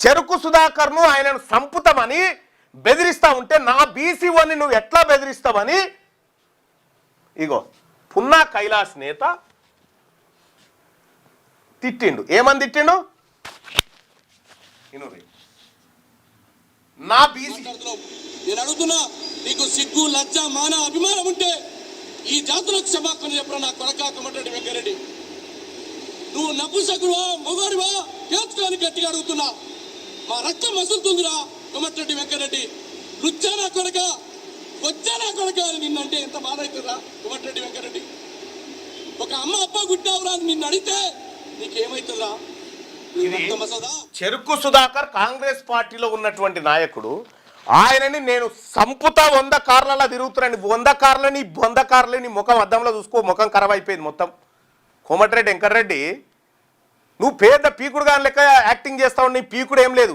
చెరుకు సుధాకర్ను ఆయనను సంపుతామని బెదిరిస్తా ఉంటే నా బీసీ నువ్వు ఎట్లా బెదిరిస్తావని? ఇగో పున్నా కైలాస్ నేత తిట్టిండు. ఏమని తిట్టిండు? నా బీసీ నేను అడుగుతున్నా నీకు సిగ్గు లజ్జ మాన అభిమానం ఉంటే ఈ జాతులకు క్షమాపణ చెప్పిన నా కొడక కొమటరెడ్డి వెంకరెడ్డి? నువ్వు నపుసకుడువా మొగాడివా? తేల్చుకోని గట్టిగా అడుగుతున్నా. మా రక్తం మసులుతుందిరా కొమటరెడ్డి వెంకరెడ్డి లుచ్చా నా కొడక వచ్చా నా కొడక అని నిన్నంటే ఎంత బాధ అవుతుందా కొమటరెడ్డి వెంకరెడ్డి ఒక అమ్మ అప్ప గుట్టావురా అని నిన్ను అడిగితే నీకేమవుతుందా నీ ఇది- రక్తం మసదా చెరుకు సుధాకర్ కాంగ్రెస్ పార్టీలో ఉన్నటువంటి నాయకుడు ఆయనని నేను సంపుతా వంద కార్లలో తిరుగుతున్నాను. వంద కార్లని వంద కార్లని ముఖం అద్దంలో చూసుకో ముఖం ఖరాబ్ అయిపోయింది మొత్తం. కోమటిరెడ్డి వెంకటరెడ్డి నువ్వు పేద పీకుడుగా లెక్క యాక్టింగ్ చేస్తావు నీ పీకుడు ఏం లేదు.